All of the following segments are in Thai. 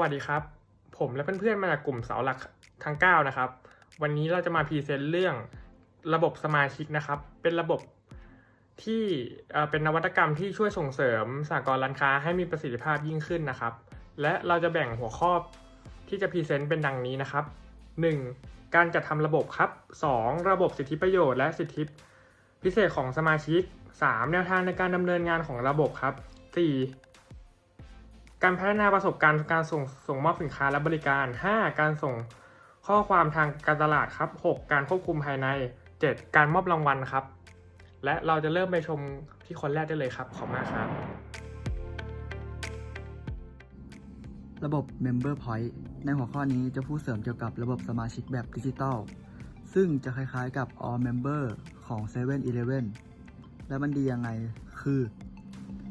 วัสดีครับ ผมและเพื่อนๆมาจากกลุ่มเสาหลักทั้ง 9 นะครับ วันนี้เราจะมาพรีเซนต์เรื่องระบบสมาชิกนะครับ เป็นระบบที่เป็นนวัตกรรมที่ช่วยส่งเสริมสหกรณ์ร้านค้าให้มีประสิทธิภาพยิ่งขึ้นนะครับ และเราจะแบ่งหัวข้อที่จะพรีเซนต์เป็นดังนี้นะครับ 1. การจัดทำระบบครับ 2. ระบบสิทธิประโยชน์และสิทธิพิเศษของสมาชิก 3. แนวทางในการดำเนินงานของระบบครับ 4. การพัฒนาประสบการณ์การส่งส่งมอบสินค้าและบริการ 5. การส่งข้อความทางการตลาดครับ 6. การควบคุมภายใน 7. การมอบรางวัลครับ และเราจะเริ่มไปชมที่คนแรกได้เลยครับขอบคุณมากครับระบบ Member Point ในหัวข้อนี้จะพูดเสริมเกี่ยวกับระบบสมาชิกแบบดิจิตอลซึ่งจะคล้ายๆกับ All Member ของ7 e เ e ่ e อและมันดียังไงคือ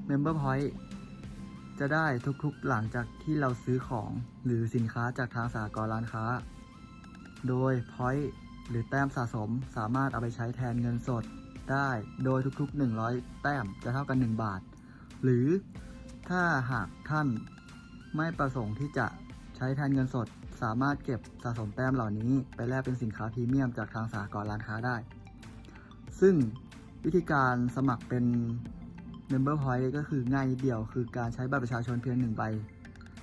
Member Point จะได้ทุกๆหลังจากที่เราซื้อของหรือสินค้าจากทางสากลร้านค้า โดย Point หรือแต้มสะสมสามารถเอาไปใช้แทนเงินสดได้ โดยทุกๆ 100 แต้มจะเท่ากัน 1 บาท หรือถ้าหากท่านไม่ประสงค์ที่จะใช้แทนเงินสด สามารถเก็บสะสมแต้มเหล่านี้ ไปแลกเป็นสินค้าพรีเมียมจากทางสากลร้านค้าได้ ซึ่งวิธีการสมัครเป็น Member Point ก็คือง่ายนิดเดียว คือการใช้บัตรประชาชนเพียงหนึ่งใบ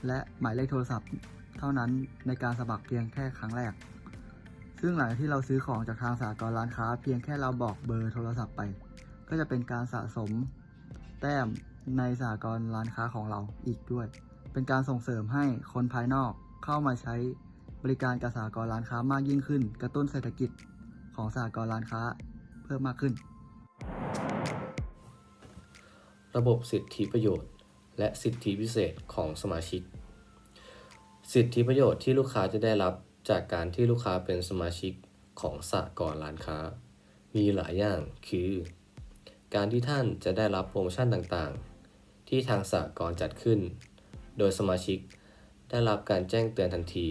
และหมายเลขโทรศัพท์ เท่านั้นในการสมัครเพียงแค่ครั้งแรก ซึ่งหลังจากที่เราซื้อของจากทางสากลร้านค้า เพียงแค่เราบอกเบอร์โทรศัพท์ไป ก็จะเป็นการสะสม แต้มในสากลร้านค้าของเราอีกด้วย เป็นการส่งเสริมให้คนภายนอกเข้ามาใช้บริการกับสากลร้านค้ามากยิ่งขึ้น กระตุ้นเศรษฐกิจของสากลร้านค้าเพิ่มมากขึ้น ระบบสิทธิประโยชน์ และสิทธิพิเศษของสมาชิก สิทธิประโยชน์ที่ลูกค้าจะได้รับจากการที่ลูกค้าเป็นสมาชิกของสหกรณ์ร้านค้า มีหลายอย่างคือ การที่ท่านจะได้รับโปรโมชั่นต่างๆ ที่ทางสหกรณ์จัดขึ้น โดยสมาชิกได้รับการแจ้งเตือนทันที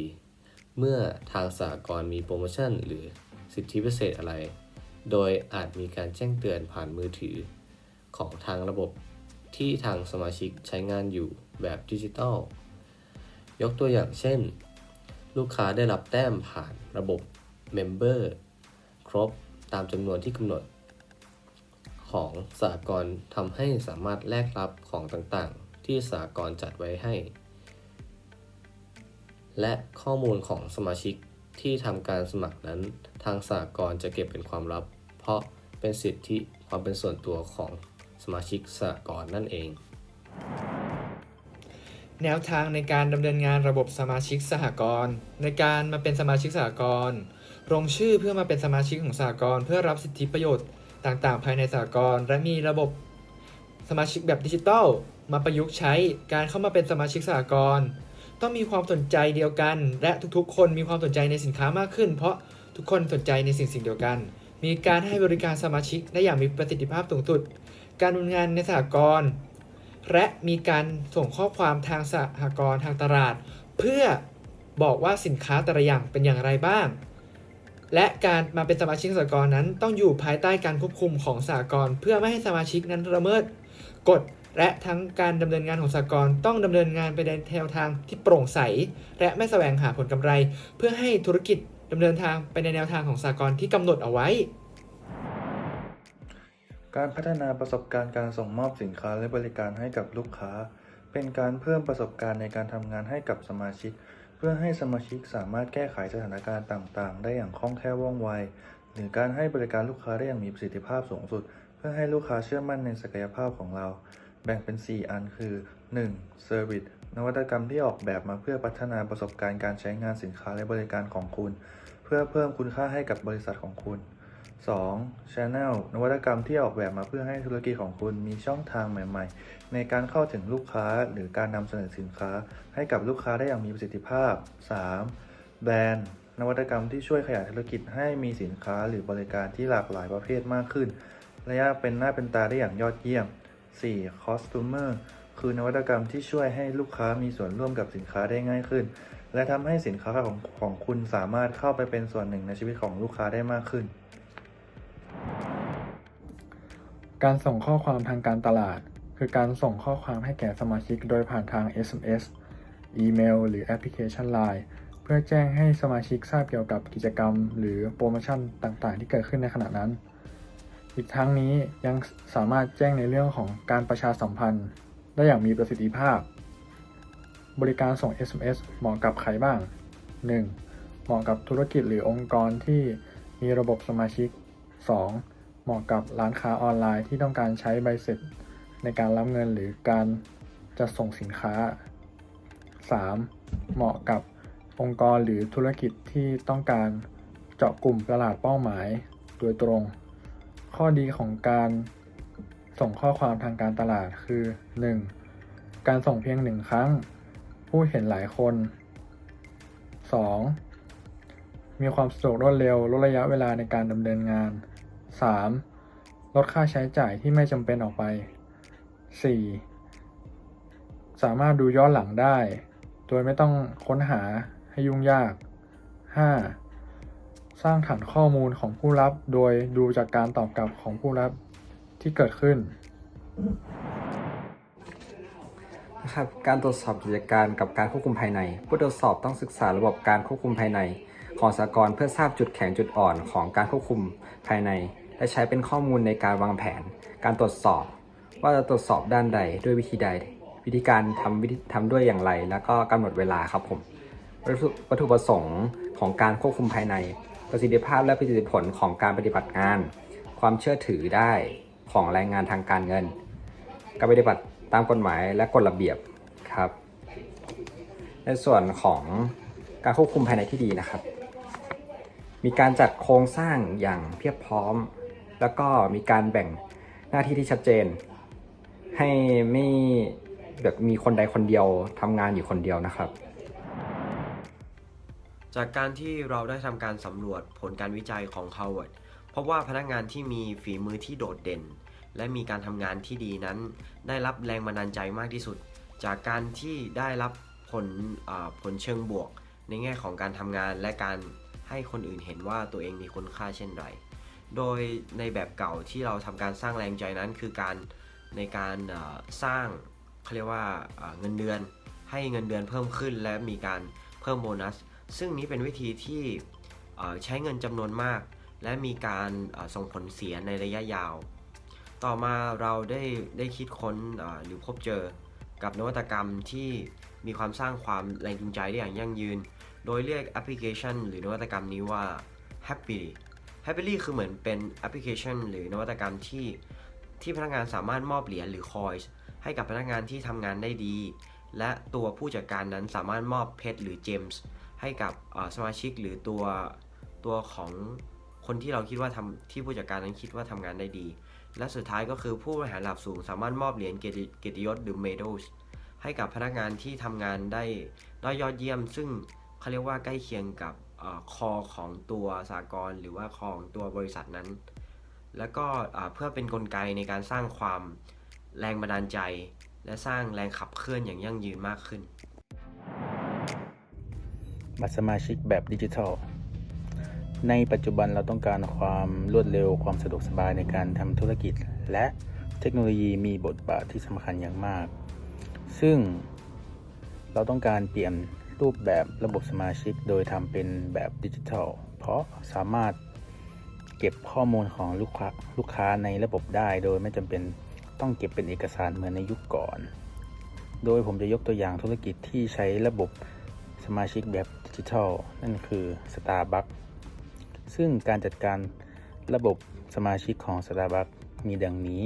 เมื่อทางสหกรณ์มีโปรโมชั่น หรือสิทธิพิเศษอะไร โดยอาจมีการแจ้งเตือนผ่านมือถือของทางระบบ ที่ทางสมาชิกใช้งานอยู่แบบดิจิตอลยกตัวอย่างเช่น ลูกค้าได้รับแต้มผ่านระบบ Member ครบตามจำนวนที่กำหนด ของสากลทำให้สามารถแลกรับของต่างๆ ที่สากลจัดไว้ให้ และข้อมูลของสมาชิกที่ทำการสมัครนั้น ทางสากลจะเก็บเป็นความลับ เพราะเป็นสิทธิความเป็นส่วนตัวของ สมาชิกสากลนั่นเอง แนวทางในการดำเนินงานระบบสมาชิกสหกรณ์ในการมาเป็นสมาชิกสหกรณ์ลงชื่อเพื่อมาเป็นสมาชิกของสหกรณ์เพื่อรับสิทธิประโยชน์ต่างๆ ภายในสหกรณ์และมีระบบสมาชิกแบบดิจิทัลมาประยุกต์ใช้การเข้ามาเป็นสมาชิกสหกรณ์ต้องมีความสนใจเดียวกัน และทุกๆ คนมีความสนใจในสินค้ามากขึ้น เพราะทุกคนสนใจในสิ่งสิ่งเดียวกัน มีการให้บริการสมาชิกได้อย่างมีประสิทธิภาพสูงสุด การดำเนินงานในสหกรณ์และมีการส่งข้อความทางสหกรณ์ทางตลาด เพื่อบอกว่าสินค้าแต่ละอย่างเป็นอย่างไรบ้าง และการมาเป็นสมาชิกสหกรณ์นั้นต้องอยู่ภายใต้การควบคุมของสหกรณ์เพื่อไม่ให้สมาชิกนั้นละเมิดกฎและทั้งการดำเนินงานของสหกรณ์ต้องดำเนินงานไปในแนวทางที่โปร่งใส และไม่แสวงหาผลกำไร เพื่อให้ธุรกิจดำเนินทางไปในแนวทางของสหกรณ์ที่กำหนดเอาไว้ การพัฒนาประสบการณ์การส่งมอบสินค้าและบริการให้กับลูกค้า เป็นการเพิ่มประสบการณ์ในการทำงานให้กับสมาชิก เพื่อให้สมาชิกสามารถแก้ไขสถานการณ์ต่างๆ ได้อย่างคล่องแคล่วว่องไว หรือการให้บริการลูกค้าได้อย่างมีประสิทธิภาพสูงสุด เพื่อให้ลูกค้าเชื่อมั่นในศักยภาพของเรา แบ่งเป็น 4 อันคือ 1. Service นวัตกรรมที่ออกแบบมาเพื่อพัฒนาประสบการณ์การใช้งานสินค้าและบริการของคุณ เพื่อเพิ่มคุณค่าให้กับบริษัทของคุณ 2. Channel นวัตกรรมที่ออกแบบมาเพื่อให้ธุรกิจของคุณมีช่องทางใหม่ๆ ในการเข้าถึงลูกค้าหรือการนำเสนอสินค้า ให้กับลูกค้าได้อย่างมีประสิทธิภาพ 3. แบรนด์นวัตกรรมที่ช่วยขยายธุรกิจให้มีสินค้าหรือบริการที่หลากหลายประเภทมากขึ้นและยากเป็นหน้าเป็นตาได้อย่างยอดเยี่ยม 4. Customer คือนวัตกรรมที่ช่วยให้ลูกค้ามีส่วนร่วมกับสินค้าได้ง่ายขึ้น และทำให้สินค้าของของคุณสามารถเข้าไปเป็นส่วนหนึ่งในชีวิตของลูกค้าได้มากขึ้น การส่งข้อความทางการตลาด คือการส่งข้อความให้แก่สมาชิกโดยผ่านทาง SMS อีเมล หรือแอปพลิเคชัน Line เพื่อแจ้งให้สมาชิกทราบเกี่ยวกับกิจกรรม หรือโปรโมชั่นต่างๆ ที่เกิดขึ้นในขณะนั้น อีกทั้งนี้ยังสามารถแจ้งในเรื่องของการประชาสัมพันธ์ ได้อย่างมีประสิทธิภาพ บริการส่ง SMS เหมาะกับใครบ้าง 1. เหมาะกับธุรกิจหรือองค์กรที่มีระบบสมาชิก 2. เหมาะกับร้านค้าออนไลน์ที่ต้องการใช้ใบเสร็จในการรับเงินหรือการจัดส่งสินค้า 3. เหมาะกับองค์กรหรือธุรกิจที่ต้องการเจาะกลุ่มตลาดเป้าหมายโดยตรง ข้อดีของการส่งข้อความทางการตลาดคือ 1. การส่งเพียงหนึ่งครั้ง ผู้เห็นหลายคน 2. มีความสะดวกรวดเร็วลดระยะเวลาในการดำเนินงาน 3. ลดค่าใช้จ่ายที่ไม่จำเป็นออกไป 4. สามารถดูย้อนหลังได้ โดยไม่ต้องค้นหาให้ยุ่งยาก 5. สร้างฐานข้อมูลของผู้รับ โดยดูจากการตอบกลับของผู้รับที่เกิดขึ้นนะครับการตรวจสอบกิจการกับการควบคุมภายใน ผู้ตรวจสอบต้องศึกษาระบบการควบคุมภายใน ของสหกรณ์เพื่อทราบจุดแข็งจุดอ่อนของการควบคุมภายใน และใช้เป็นข้อมูลในการวางแผน การตรวจสอบ ว่าจะตรวจสอบด้านใดด้วยวิธีใด วิธีการทำวิธีทำด้วยอย่างไร แล้วก็กำหนดเวลาครับผมวัตถุวัตถุประสงค์ของการควบคุมภายใน ประสิทธิภาพและประสิทธิผลของการปฏิบัติงาน ความเชื่อถือได้ของแรงงานทางการเงิน การปฏิบัติตามกฎหมายและกฎระเบียบครับ ในส่วนของการควบคุมภายในที่ดีนะครับ มีการจัดโครงสร้างอย่างเพียบพร้อม แล้วก็มีการแบ่งหน้าที่ที่ชัดเจน ให้ไม่แบบมีคนใดคนเดียวทำงานอยู่คนเดียวนะครับ จากการที่เราได้ทำการสำรวจผลการวิจัยของ Harvard พบว่าพนักงานที่มีฝีมือที่โดดเด่น และมีการทำงานที่ดีนั้น ได้รับแรงบันดาลใจมากที่สุด จากการที่ได้รับผลอ่าผลเชิงบวก ในแง่ของการทำงานและการให้คนอื่นเห็นว่าตัวเองมีคุณค่าเช่นไร โดยในแบบเก่าที่เราทำการสร้างแรงใจนั้น คือการในการสร้างเขาเรียกว่าเงินเดือน ให้เงินเดือนเพิ่มขึ้น และมีการเพิ่มโบนัส ซึ่งนี้เป็นวิธีที่ใช้เงินจำนวนมาก และมีการส่งผลเสียในระยะยาว ต่อมาเราได้ได้คิดค้นหรือพบเจอกับนวัตกรรมที่มีความสร้างความแรงจูงใจได้อย่างยั่งยืน โดยเรียกแอปพลิเคชัน หรือนวัตกรรมนี้ว่า Happily Happily คือเหมือนเป็นแอปพลิเคชัน หรือนวัตกรรมที่ที่พนักงานสามารถมอบเหรียญหรือ coins ให้กับพนักงานที่ทำงานได้ดี และตัวผู้จัดการนั้นสามารถมอบเพชรหรือเจมส์ให้กับเอ่อสมาชิกหรือตัวตัวของคนที่เราคิดว่าทำที่ผู้จัดการนั้นคิดว่าทำงานได้ดี และสุดท้ายก็คือผู้บริหารระดับสูง สามารถมอบเหรียญเกียรติเกียรติยศหรือ medals ให้กับพนักงานที่ทำงานได้ได้ยอดเยี่ยม ซึ่งเขาเรียกว่าใกล้เคียงกับเออ คอของตัวสากลหรือว่าของตัวบริษัทนั้น แล้วก็เพื่อเป็นนกลไกในการสร้างความแรงบันดาลใจ และสร้างแรงขับเคลื่อนอย่างยั่งยืนมากขึ้น บัตรสมาชิกแบบดิจิทัล ในปัจจุบันเราต้องการความรวดเร็วความสะดวกสบายในการทำธุรกิจ และเทคโนโลยีมีบทบาทที่สำคัญอย่างมาก ซึ่งเราต้องการเปลี่ยน รูปแบบระบบสมาชิก โดยทำเป็นแบบดิจิทัล เพราะสามารถเก็บข้อมูลของลูกค้าลูกค้าในระบบได้ โดยไม่จำเป็นต้องเก็บเป็นเอกสารเหมือนในยุคก่อน โดยผมจะยกตัวอย่างธุรกิจที่ใช้ระบบสมาชิกแบบดิจิทัล นั่นคือ Starbucks ซึ่งการจัดการระบบสมาชิกของ Starbucks มีดังนี้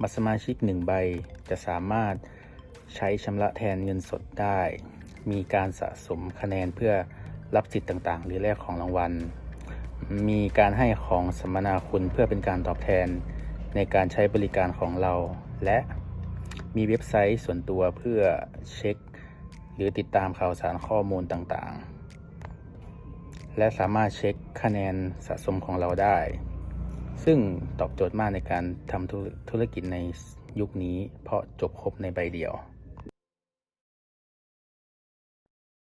บัตรสมาชิก 1 ใบจะสามารถใช้ชำระแทนเงินสดได้ มีการสะสมคะแนนเพื่อรับสิทธิ์ต่างๆ หรือแลกของรางวัล มีการให้ของสมนาคุณเพื่อเป็นการตอบแทนในการใช้บริการของเรา และมีเว็บไซต์ส่วนตัวเพื่อเช็ค หรือติดตามข่าวสารข้อมูลต่างๆ และสามารถเช็คคะแนนสะสมของเราได้ ซึ่งตอบโจทย์มากในการทำธุรกิจในยุคนี้ เพราะจบครบในใบเดียว